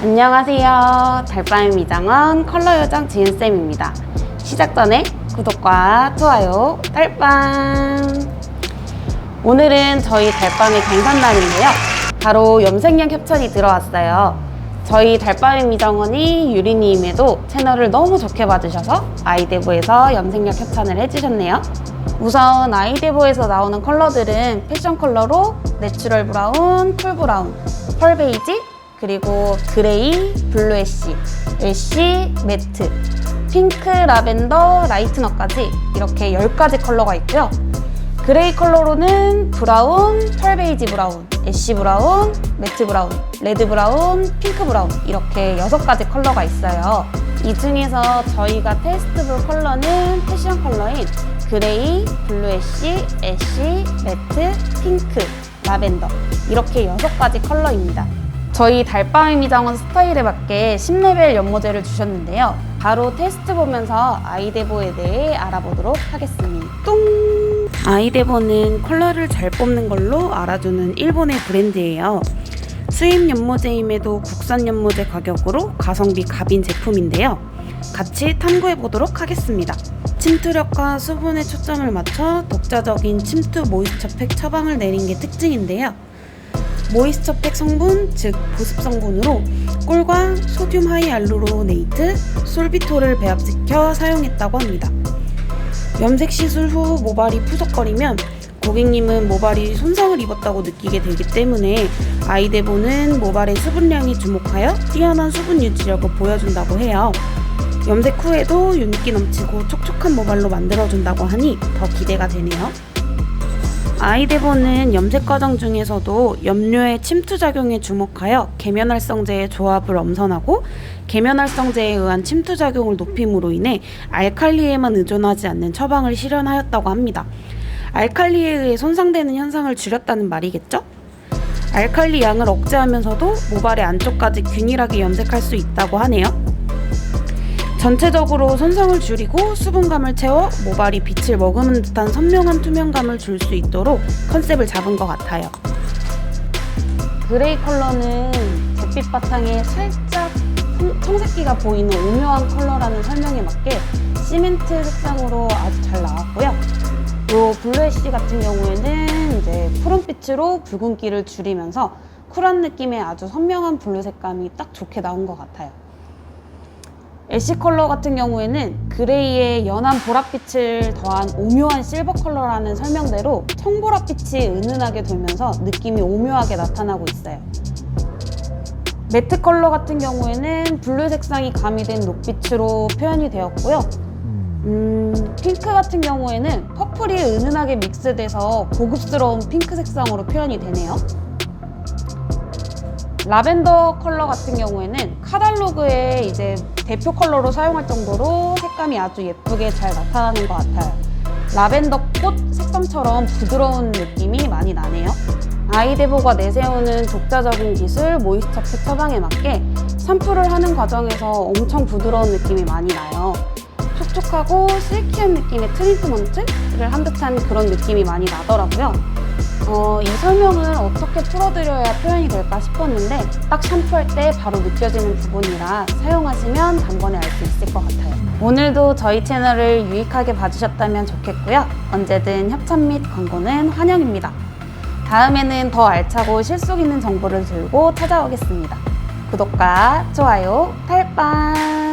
안녕하세요. 달밤의 미장원 컬러 요정 지은쌤입니다. 시작 전에 구독과 좋아요, 달밤! 오늘은 저희 달밤의 강산날인데요. 바로 염색약 협찬이 들어왔어요. 저희 달밤의 미정원이 유리님에도 채널을 너무 좋게 봐주셔서 아이데보에서 염색약 협찬을 해주셨네요. 우선 아이데보에서 나오는 컬러들은 패션 컬러로 내추럴 브라운, 쿨 브라운, 펄 베이지, 그리고 그레이, 블루 애쉬, 애쉬, 매트, 핑크, 라벤더, 라이트너까지 이렇게 10가지 컬러가 있고요. 그레이 컬러로는 브라운, 펄 베이지 브라운, 애쉬 브라운, 매트 브라운, 레드 브라운, 핑크 브라운 이렇게 6가지 컬러가 있어요. 이 중에서 저희가 테스트 볼 컬러는 패션 컬러인 그레이, 블루 애쉬, 애쉬, 매트, 핑크, 라벤더 이렇게 6가지 컬러입니다. 저희 달밤의 미장원 스타일에 맞게 10레벨 연모제를 주셨는데요. 바로 테스트 보면서 아이데보에 대해 알아보도록 하겠습니다. 뚱! 아이데보는 컬러를 잘 뽑는 걸로 알아주는 일본의 브랜드예요. 수입 연모제임에도 국산 연모제 가격으로 가성비 갑인 제품인데요. 같이 탐구해 보도록 하겠습니다. 침투력과 수분에 초점을 맞춰 독자적인 침투 모이스처팩 처방을 내린 게 특징인데요. 모이스처팩 성분, 즉 보습 성분으로 꿀과 소듐 하이알루로네이트, 솔비토를 배합시켜 사용했다고 합니다. 염색 시술 후 모발이 푸석거리면 고객님은 모발이 손상을 입었다고 느끼게 되기 때문에 아이데보는 모발의 수분량이 주목하여 뛰어난 수분 유지력을 보여준다고 해요. 염색 후에도 윤기 넘치고 촉촉한 모발로 만들어준다고 하니 더 기대가 되네요. 아이데보는 염색 과정 중에서도 염료의 침투 작용에 주목하여 계면활성제의 조합을 엄선하고 계면활성제에 의한 침투 작용을 높임으로 인해 알칼리에만 의존하지 않는 처방을 실현하였다고 합니다. 알칼리에 의해 손상되는 현상을 줄였다는 말이겠죠? 알칼리 양을 억제하면서도 모발의 안쪽까지 균일하게 염색할 수 있다고 하네요. 전체적으로 손상을 줄이고 수분감을 채워 모발이 빛을 머금은 듯한 선명한 투명감을 줄 수 있도록 컨셉을 잡은 것 같아요. 그레이 컬러는 잿빛 바탕에 살짝 청- 청색기가 보이는 오묘한 컬러라는 설명에 맞게 시멘트 색상으로 아주 잘 나왔고요. 요 블루애쉬 같은 경우에는 이제 푸른빛으로 붉은기를 줄이면서 쿨한 느낌의 아주 선명한 블루 색감이 딱 좋게 나온 것 같아요. 애쉬 컬러 같은 경우에는 그레이에 연한 보랏빛을 더한 오묘한 실버 컬러라는 설명대로 청보랏빛이 은은하게 돌면서 느낌이 오묘하게 나타나고 있어요. 매트 컬러 같은 경우에는 블루 색상이 가미된 녹빛으로 표현이 되었고요. 음, 핑크 같은 경우에는 퍼플이 은은하게 믹스돼서 고급스러운 핑크 색상으로 표현이 되네요. 라벤더 컬러 같은 경우에는 카달로그에 이제 대표 컬러로 사용할 정도로 색감이 아주 예쁘게 잘 나타나는 것 같아요. 라벤더 꽃 색감처럼 부드러운 느낌이 많이 나네요. 아이데보가 내세우는 독자적인 기술 모이스처팩 처방에 맞게 샴푸를 하는 과정에서 엄청 부드러운 느낌이 많이 나요. 촉촉하고 실키한 느낌의 트리트먼트를 한 듯한 그런 느낌이 많이 나더라고요. 어, 이 설명을 어떻게 풀어드려야 표현이 될까 싶었는데 딱 샴푸할 때 바로 느껴지는 부분이라 사용하시면 단번에 알 수 있을 것 같아요. 오늘도 저희 채널을 유익하게 봐주셨다면 좋겠고요. 언제든 협찬 및 광고는 환영입니다. 다음에는 더 알차고 실속 있는 정보를 들고 찾아오겠습니다. 구독과 좋아요, 탈빵!